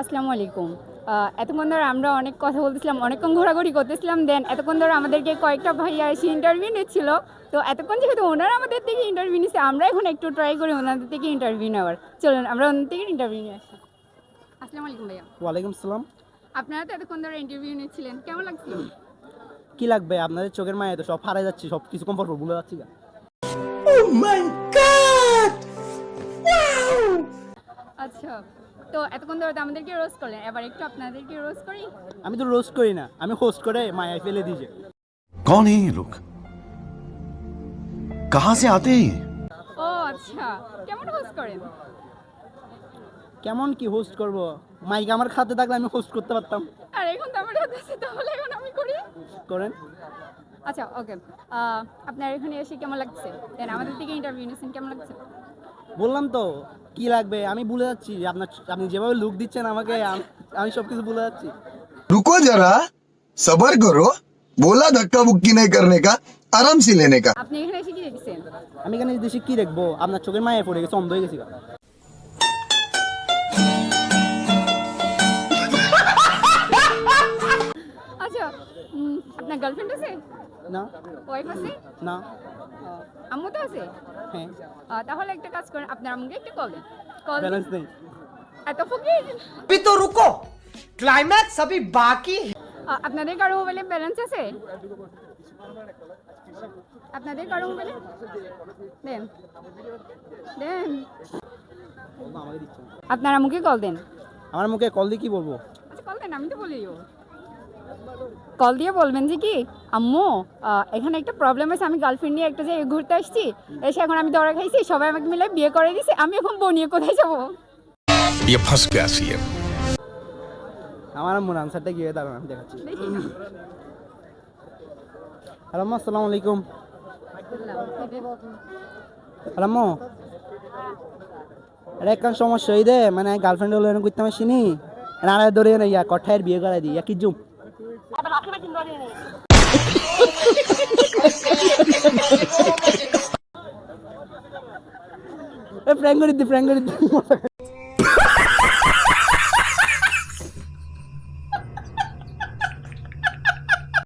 আসসালামু আলাইকুম। এতক্ষণ ধরে আমরা অনেক কথা বলতেছিলাম অনেকক্ষণ ঘোরাঘুরি করতেছিলাম দেন এতক্ষণ ধরে আমাদেরকে কয়েকটা ভাইয়া এসে ইন্টারভিউ নিচ্ছিল। তো এতক্ষণ যেহেতু ওনারা আমাদের থেকে ইন্টারভিউ নিচ্ছে আমরা এখন একটু ট্রাই করি ওনাদের থেকে ইন্টারভিউ নেওয়ার। চলুন আমরা ওনাদের থেকে ইন্টারভিউ নিয়ে আসি। আসসালামু আলাইকুম ভাইয়া। ওয়ালাইকুম সালাম। আপনারা তো এতক্ষণ ধরে ইন্টারভিউ নিচ্ছিলেন কেমন লাগছিল? কি লাগবে? আপনাদের চোখের মায়ে তো সব হারাই যাচ্ছে সব কিছু কমফর্ট ভুলে যাচ্ছি গা। আচ্ছা তো এতক্ষণ ধরে তো আমাদেরকে রোজ করলেন এবার একটু আপনাদেরকে রোজ করি আমি তো রোস্ট করি না আমি হোস্ট করে মায়ায় ফেলে দিয়েছে कौन है ये लोग कहां से आते हैं ये ও আচ্ছা কেমন হোস্ট করেন কেমন কি হোস্ট করব মাইক আমার খাতে থাকলে আমি হোস্ট করতে পারতাম আর এখন তো আমার হাতে আছে তাহলে এখন আমি করি করেন আচ্ছা ওকে আপনার এখানে এসে কেমন লাগছে দেন আমাদের থেকে ইন্টারভিউ নিয়েছেন কেমন লাগছে বললাম তো কি লাগবে? আমি ভুলে যাচ্ছি আপনার আপনি যেভাবে লুক দিচ্ছেন আমাকে আমি সবকিছু ভুলে যাচ্ছি। রুকো যারা সবার করো বলা ধাক্কা বুক্কি নেই করনে কা আরাম সে লেনে কা। আপনি এখানে এসে কি দেখছেন? আমি এখানে এসে কি দেখব? আপনার চোখের মায়ে পড়ে গেছে অন্ধ হয়ে গেছি আচ্ছা না গার্লফ্রেন্ড আছে? না। ওয়াইফ আছে? না। আম্মু তো আছে? হ্যাঁ আহ, তাহলে একটা কাজ করেন আপনার আম্মুকে একটা কল দেন কল ব্যালেন্স নেই এত ফকির अभी तो रुको क्लाइमैक्स अभी बाकी है আহ, আপনাদের কারো মোবাইলে ব্যালেন্স আছে আপনাদের কারো মোবাইলে দেন দেন আমাকে দিচ্ছে না। আপনার আম্মুকে কল দেন আমার মুখে কল দিয়ে কি বলবো আচ্ছা কল দেন আমি তো বলিও কল দিয়ে বলবেন যে কি আম্মু এখানে একটা প্রবলেম আছে আমি গার্লফ্রেন্ড নিয়ে একটা জায়গায় ঘুরতে আসছি। এসে এখন আমি দরা খাইছি সবাই আমাকে মিলে বিয়ে করে দিছে আমি এখন বনিয়ে কোথায় যাব? আমার আম্মুর আনসারটা গিয়ে দাঁড়ান আমি দেখাচ্ছি। আলাইকুম। আলাম্মু এটা একখান সমস্যা দে মানে গার্লফ্রেন্ড হলো এরকম করতে আমার চিনি আর দরে ইয়া কঠায়ের বিয়ে করাই দিই ইয়া কি জুম? প্র্যাঙ্ক করে দি প্র্যাঙ্ক করে দি।